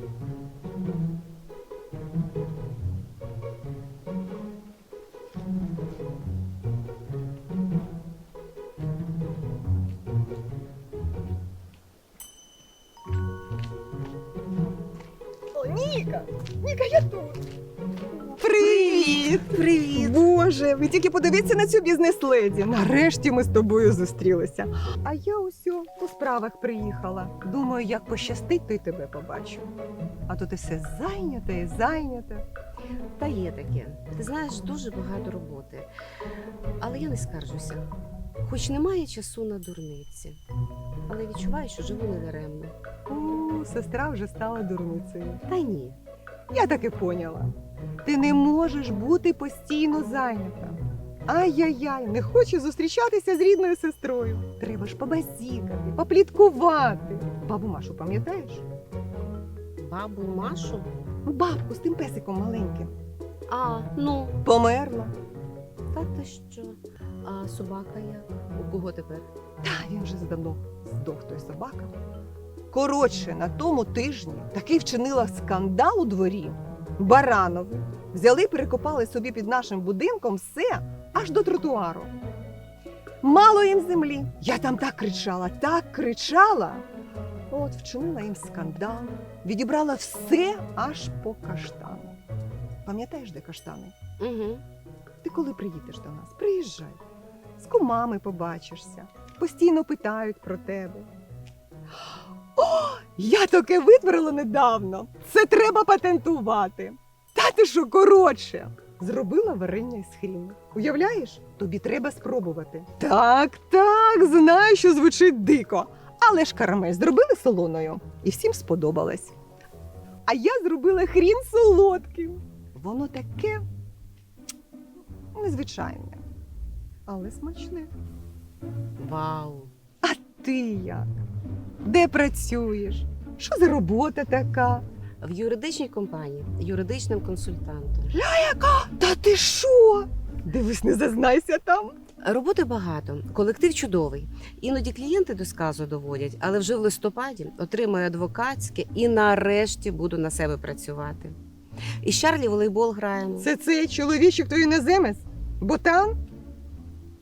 thank you Ніка! Ніка, я тут. Привіт! Привіт! Боже, ви тільки подивіться на цю бізнес-леді. Нарешті ми з тобою зустрілися. А я усьо у справах приїхала. Думаю, як пощастить, то й тебе побачу. А то ти все зайнята і зайнята. Та є таке. Ти знаєш, дуже багато роботи. Але я не скаржуся. Хоч немає часу на дурниці. Але відчуваю, що живу недаремно. У, сестра вже стала дурницею. Та ні. Я так і поняла. Ти не можеш бути постійно зайнята. Ай-яй-яй, не хоче зустрічатися з рідною сестрою. Треба ж побазікати, попліткувати. Бабу Машу, пам'ятаєш? Бабу Машу? Ну, Бабку з тим песиком маленьким. А, ну, Померла. та ти що? А собака як? У кого тепер? Та він вже здавно здох той собака. Коротше, на тому тижні таки вчинила скандал у дворі. Баранови взяли, перекопали собі під нашим будинком все аж до тротуару. Мало їм землі. Я там так кричала, так кричала. От вчинила їм скандал, відібрала все аж по каштану. Пам'ятаєш, де каштани? Угу. Ти коли приїдеш до нас? Приїжджай. З кумами побачишся. Постійно питають про тебе. О, я таке витворила недавно. Це треба патентувати. Та ти що, коротше. Зробила варення із хріну. Уявляєш? Тобі треба спробувати. Так, так, знаю, що звучить дико. Але ж карамель зробили солоною і всім сподобалось. А я зробила хрін солодким. Воно таке незвичайне, але смачне. Вау. А ти як? Де працюєш? Що за робота така? В юридичній компанії, юридичним консультантом. Яка? Та ти що? Дивись, не зазнайся там. Роботи багато, колектив чудовий. Іноді клієнти до сказу доводять, але вже в листопаді отримаю адвокатське і нарешті буду на себе працювати. І з Чарлі волейбол граємо. Це цей чоловічок той іноземець? Ботан?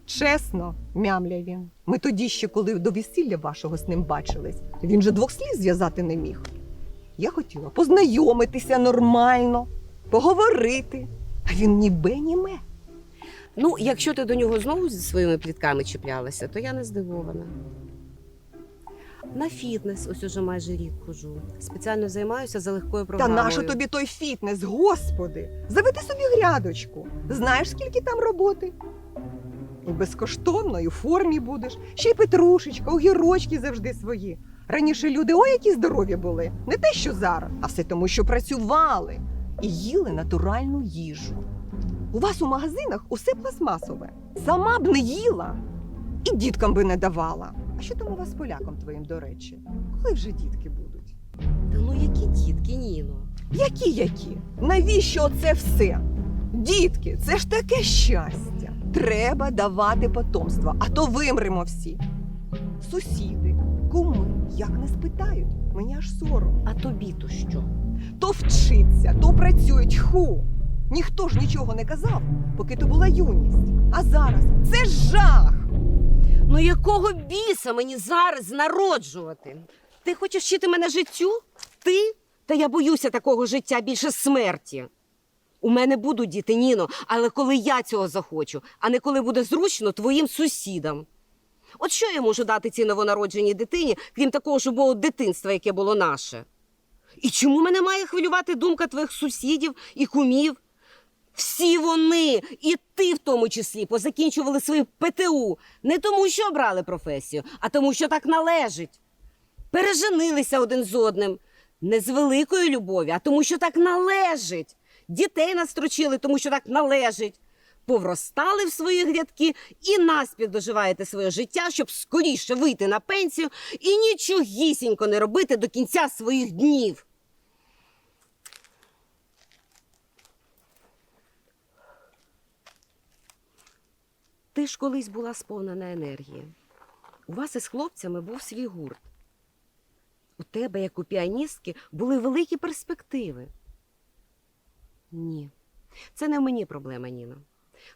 Чесно, мямля він. Ми тоді ще, коли до весілля вашого з ним бачились, він же двох слів зв'язати не міг. Я хотіла познайомитися нормально, поговорити. А він ні бе, ні ме. Ну, якщо ти до нього знову зі своїми плітками чіплялася, то я не здивована. На фітнес ось уже майже рік хожу. Спеціально займаюся за легкою Та програмою. нащо тобі той фітнес, господи? Заведи собі грядочку. Знаєш, скільки там роботи? І безкоштовно, і формі будеш. Ще й петрушечка, огірочки завжди свої. Раніше люди ой, які здорові були. Не те, що зараз, а все тому, що працювали і їли натуральну їжу. У вас у магазинах усе пластмасове. Сама б не їла і діткам би не давала. А що там у вас з поляком твоїм, до речі? Коли вже дітки будуть? Та ну які дітки, Ніно? Які які? Навіщо це все? Дітки, це ж таке щастя. Треба давати потомство, а то вимремо всі. Сусіди, куми, як не спитають, мені аж сором. А тобі то що? То вчиться, то працюють. Ху. Ніхто ж нічого не казав, поки то була юність. А зараз це жах. Ну якого біса мені зараз народжувати? Ти хочеш вчити мене життю? Ти? Та я боюся такого життя більше смерті. У мене будуть діти, Ніно, але коли я цього захочу, а не коли буде зручно твоїм сусідам. От що я можу дати цій новонародженій дитині, крім такого ж жубого дитинства, яке було наше? І чому мене має хвилювати думка твоїх сусідів і кумів? Всі вони, і ти в тому числі, позакінчували свою ПТУ не тому, що обрали професію, а тому, що так належить. Переженилися один з одним. Не з великої любові, а тому, що так належить. Дітей настрочили, тому що так належить. Повростали в свої грядки і наспів доживаєте своє життя, щоб скоріше вийти на пенсію і нічогісінько не робити до кінця своїх днів. Ти ж колись була сповнена енергії. У вас із хлопцями був свій гурт. У тебе, як у піаністки, були великі перспективи. Ні. Це не в мені проблема, Ніна.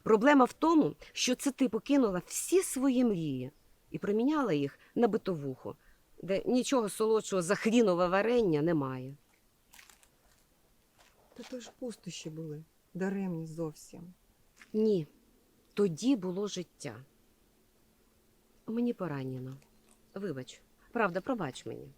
Проблема в тому, що це ти покинула всі свої мрії і проміняла їх на битовуху, де нічого солодшого за хрінове варення немає. Та то ж пустощі були, даремні зовсім. Ні. Тоді було життя. Мені поранено. Вибач, правда, пробач мені.